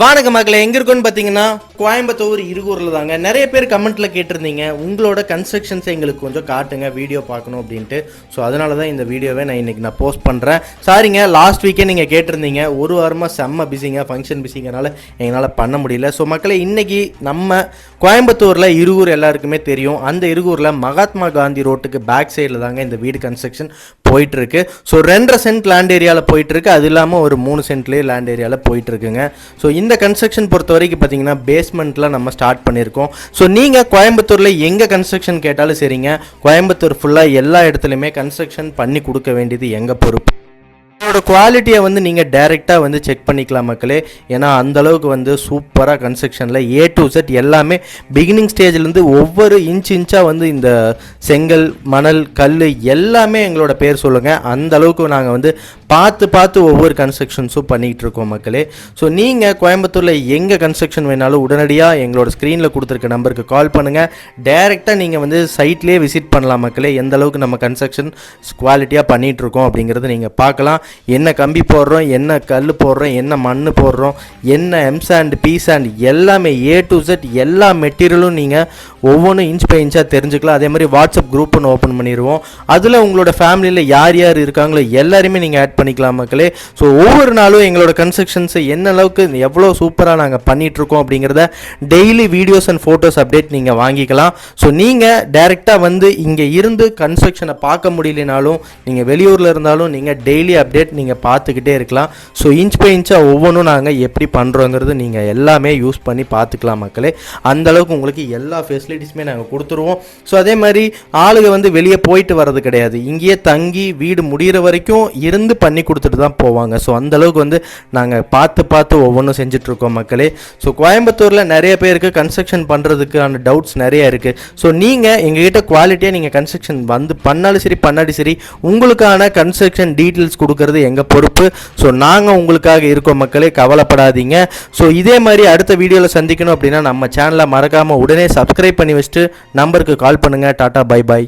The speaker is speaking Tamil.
வானக மக்களை எங்க இருக்குன்னு பார்த்தீங்கன்னா கோயம்புத்தூர் இருகூரில் தாங்க. நிறைய பேர் கமெண்ட்ல கேட்டிருந்தீங்க. உங்களோட கன்ஸ்ட்ரக்ஷன்ஸை எங்களுக்கு கொஞ்சம் காட்டுங்க வீடியோ பார்க்கணும் அப்படின்ட்டு. ஸோ அதனால தான் இந்த வீடியோவை நான் இன்னைக்கு நான் போஸ்ட் பண்ணுறேன் சாரிங்க லாஸ்ட் வீக்கே நீங்கள் கேட்டிருந்தீங்க. ஒரு வாரமாக செம்ம பிஸிங்க ஃபங்க்ஷன் பிஸிங்கனால எங்களால் பண்ண முடியல. ஸோ மக்களை இன்னைக்கு நம்ம கோயம்புத்தூரில் இருகூர் எல்லாருக்குமே தெரியும். அந்த இருகூரில் மகாத்மா காந்தி ரோட்டுக்கு பேக் சைடில் தாங்க இந்த வீடு கன்ஸ்ட்ரக்ஷன் போயிட்டுருக்கு. ஸோ ரெண்டரை சென்ட் லேண்ட் ஏரியாவில் போயிட்டுருக்கு. அது இல்லாமல் ஒரு மூணு சென்ட்லேயே லேண்ட் ஏரியாவில் போயிட்டு இருக்குங்க ஸோ இந்த கன்ஸ்ட்ரக்ஷன் பொறுத்த வரைக்கும் பார்த்தீங்கன்னா பேஸ்மெண்ட்டில் நம்ம ஸ்டார்ட் பண்ணியிருக்கோம். ஸோ நீங்கள் கோயம்புத்தூரில் எங்கே கன்ஸ்ட்ரக்ஷன் கேட்டாலும் சரிங்க. கோயம்புத்தூர் ஃபுல்லாக எல்லா இடத்துலையுமே கன்ஸ்ட்ரக்ஷன் பண்ணி கொடுக்க வேண்டியது எங்கள் பொறுப்பு? இதோட குவாலிட்டியை வந்து நீங்கள் டைரெக்டாக வந்து செக் பண்ணிக்கலாம் மக்களே. ஏன்னா அந்தளவுக்கு வந்து சூப்பராக கன்ஸ்ட்ரக்ஷனில் ஏ டு செட் எல்லாமே பிகினிங் ஸ்டேஜ்லேருந்து ஒவ்வொரு இன்ச் இன்ச்சாக வந்து இந்த செங்கல் மணல் கல் எல்லாமே எங்களோட பேர் சொல்லுங்கள் அந்த அளவுக்கு நாங்கள் வந்து பார்த்து பார்த்து ஒவ்வொரு கன்ஸ்ட்ரக்ஷன்ஸும் பண்ணிகிட்டு இருக்கோம் மக்களே. ஸோ நீங்கள் கோயம்புத்தூரில் எங்கே கன்ஸ்ட்ரக்ஷன் வேணாலும் உடனடியாக எங்களோட ஸ்க்ரீனில் கொடுத்துருக்க நம்பருக்கு கால் பண்ணுங்கள் டைரெக்டாக நீங்கள் வந்து சைட்லேயே விசிட் பண்ணலாம் மக்களே. எந்த அளவுக்கு நம்ம கன்ஸ்ட்ரக்ஷன் குவாலிட்டியாக பண்ணிகிட்டு இருக்கோம் அப்படிங்கிறத நீங்கள் பார்க்கலாம். என்ன கம்பி போடுறோம் என்ன கல் போடுறோம் என்ன மண் போடுறோம் என்ன எம் சாண்ட் பி சாண்ட் எல்லாமே ஏ டு செட் எல்லா மெட்டீரியலும் நீங்கள் ஒவ்வொன்றும் இன்ச் பை இன்ச்சாக தெரிஞ்சுக்கலாம். அதே மாதிரி வாட்ஸ்அப் குரூப் ஒன்று ஓப்பன் பண்ணிடுவோம் அதில் உங்களோட ஃபேமிலியில் யார் யார் இருக்காங்களோ எல்லாருமே நீங்கள் ஆட் பண்ணிக்கலாம் மக்களே. ஸோ ஒவ்வொரு நாளும் எங்களோட கன்ஸ்ட்ரக்ஷன்ஸை என்ன அளவுக்கு எவ்வளோ சூப்பராக நாங்கள் பண்ணிகிட்ருக்கோம் அப்படிங்கிறத daily videos and photos update நீங்கள் வாங்கிக்கலாம். ஸோ நீங்கள் டைரெக்டாக வந்து இங்கே இருந்து கன்ஸ்ட்ரக்ஷனை பார்க்க முடியலனாலும் நீங்கள் வெளியூரில் இருந்தாலும் நீங்கள் டெய்லி அப்டேட் நீங்கள் பார்த்துக்கிட்டே இருக்கலாம். ஸோ இன்ச் பை இன்ச்சாக ஒவ்வொன்றும் நாங்கள் எப்படி பண்ணுறோங்கிறது நீங்கள் எல்லாமே யூஸ் பண்ணி பார்த்துக்கலாம் மக்களே. அந்த அளவுக்கு உங்களுக்கு எல்லா ஃபெசிலிட்டிஸுமே நாங்கள் கொடுத்துருவோம். ஸோ அதே மாதிரி ஆளுங்க வந்து வெளியே போயிட்டு வர்றது கிடையாது. இங்கேயே தங்கி வீடு முடிகிற வரைக்கும் இருந்து பண்ணி கொடுத்துட்டு தான் போவாங்க. ஸோ அந்த அளவுக்கு வந்து நாங்கள் பார்த்து பார்த்து ஒவ்வொன்றும் செஞ்சிட்ருக்கோம் மக்களே. ஸோ கோயம்புத்தூரில் நிறைய பேருக்கு கன்ஸ்ட்ரக்ஷன் பண்ணுறதுக்கான டவுட்ஸ் நிறைய இருக்குது ஸோ நீங்கள் எங்ககிட்ட குவாலிட்டியாக நீங்கள் கன்ஸ்ட்ரக்ஷன் வந்து பண்ணாலும் சரி பண்ணாடி சரி உங்களுக்கான கன்ஸ்ட்ரக்ஷன் டீட்டெயில்ஸ் கொடுக்கறது எங்கள் பொறுப்பு? ஸோ நாங்கள் உங்களுக்காக இருக்கோம் மக்களே கவலைப்படாதீங்க. ஸோ இதே மாதிரி அடுத்த வீடியோவில் சந்திக்கணும் அப்படின்னா நம்ம சேனலை மறக்காமல் உடனே சப்ஸ்கிரைப் பண்ணி வச்சுட்டு நம்பருக்கு கால் பண்ணுங்கள் டாட்டா பை பாய்